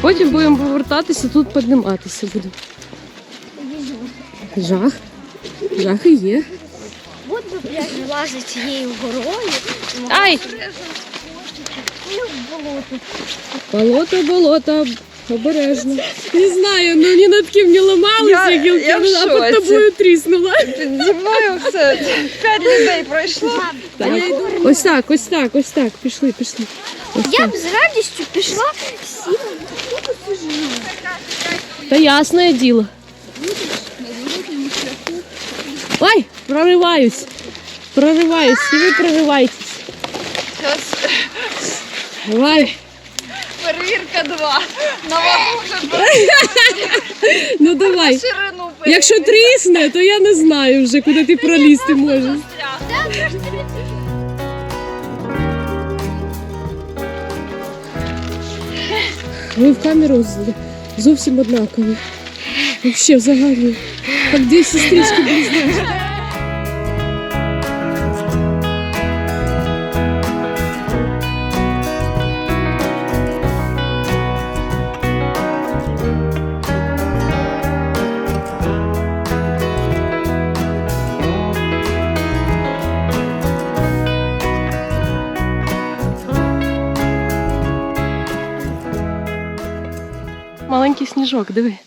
Потім будемо повертатися, тут підніматися будемо. Жах. Жах і є. От би, блядь, лазить цією горою. Ай! Болото, болото, обережно. Не знаю, ну ні над ким не ламалися Я- гілки, я в а під шоці. тобою тріснула. Зі мною все. П'ять людей пройшло. Так. Ось так, ось так, ось так. Пішли, пішли. Ось Я так. б з радістю пішла сіла. Та ясне діло. Ой, прориваюсь. Прориваюсь, і ви прориваєтесь. Зараз Давай. Перевірка два. На вагу вже Ну давай. ширину Якщо трісне, то я не знаю вже, куди ти пролізти можеш. Ви в камеру зовсім однакові. Взагалі, взагалі. Як дві сестрички близнючки. Маленький сніжок, диви.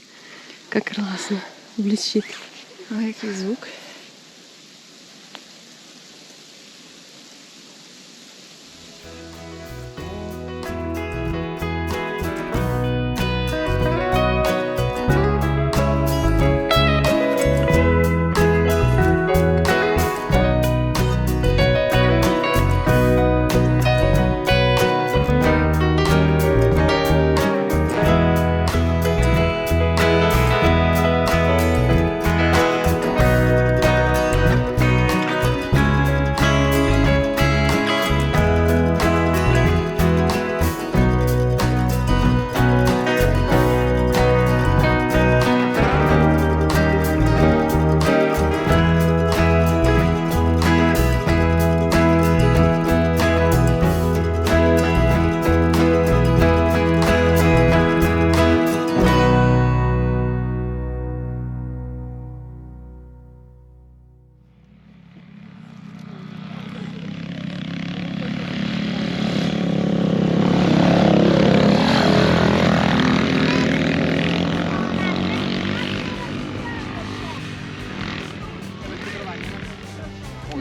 Як класно. Блищить. А який звук?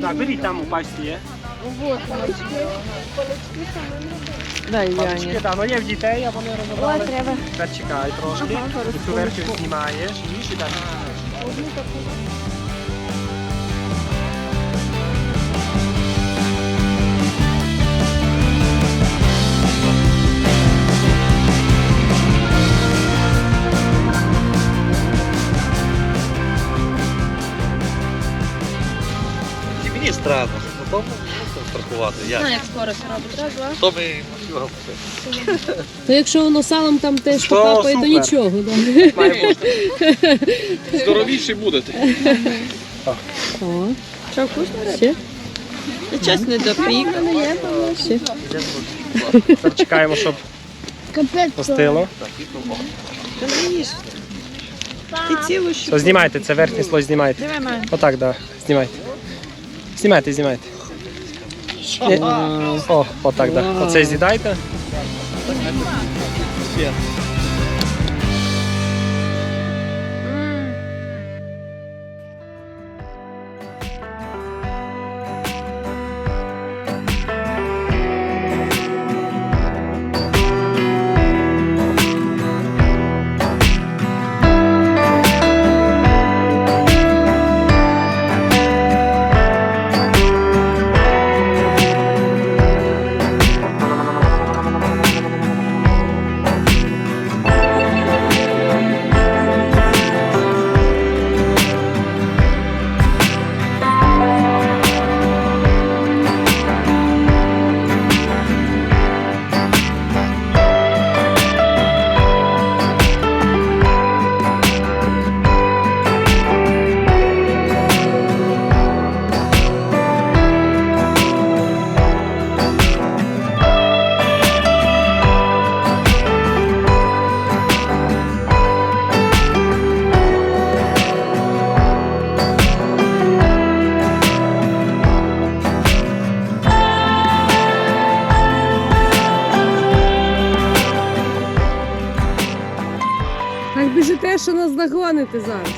Так, беріть там у пачці є. Дай Пачки, Яні. так, ну є в дітей, а вони розібрали. Ой, треба. Тепер чекай трошки. Ага, І Цю верхню знімаєш і сюди. одну мені странно, ну то можна страхувати. Як? як скоро робить. Раз, два. То ми мафіга. То якщо воно салом там теж Що, покапає, то супер. нічого. Да. Має. Здоровіші будете. О. Що, вкусно? Ще? Час не допік. Ще. Тепер чекаємо, щоб Капець. постило. Ти цілу Все, знімайте, це верхній слой знімайте. Отак, да. Знімайте. Знімайте, знімайте. Ні. О, отак, да. Оце з'їдайте. Так біжите, що нас догоните зараз.